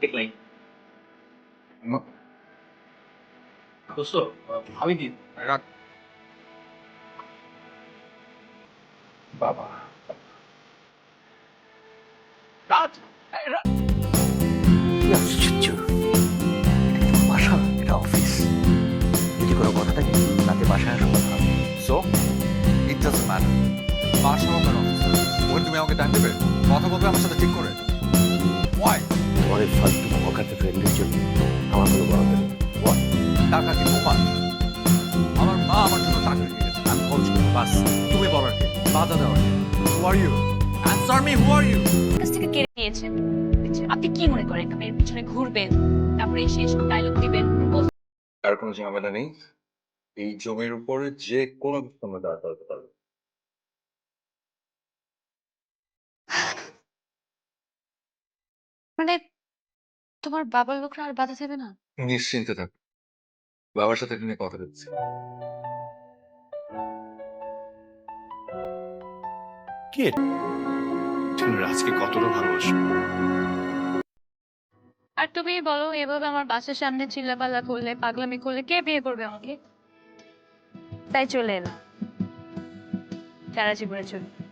দেখলাই দোস্ত আমি দিন রাখ বাবা কি আশ্চর্য বাসা এটা অফিস যদি কোনো কথা থাকে রাতে বাসায় আসো। কথা হবে। সো ইট ডাজন্ট ম্যাটার ওখানে তুমি আমাকে টাইম দেবে? কথা বলবে আমার সাথে ঠিক করে। ওয়াই তোমার এই ফালতু অকাতে ফ্রেন্ডের জন্য আমার কোনো বড় দেবে টাকা কি তোমার আমার মা আমার জন্য টাকা রেখে গেছে। আমি খরচ করব বাস। তুমি বলার কে? বাধা দেওয়ার কে? Who are you answer me who are you কাছ থেকে কেড়ে নিয়েছেন আপনি কি মনে করেন? মেয়ের পিছনে ঘুরবেন তারপরে এসে এসব ডায়লগ দিবেন আর কোনো ঝামেলা নেই। এই জমির উপরে যে কোনো কিছু আমরা দাঁড় করাতে পারব মানে তোমার বাবার লোকরা আর বাধা দেবে না? নিশ্চিন্তে থাক। বাবার সাথে নিয়ে কথা দিচ্ছি তুমি রাজকে কতটা ভালোবাসো? আর তুমি বলো এভাবে আমার বাসার সামনে চিল্লাপাল্লা করলে পাগলামি করলে কে বিয়ে করবে আমাকে? তাই চলে এলাম। সারা জীবনে চলে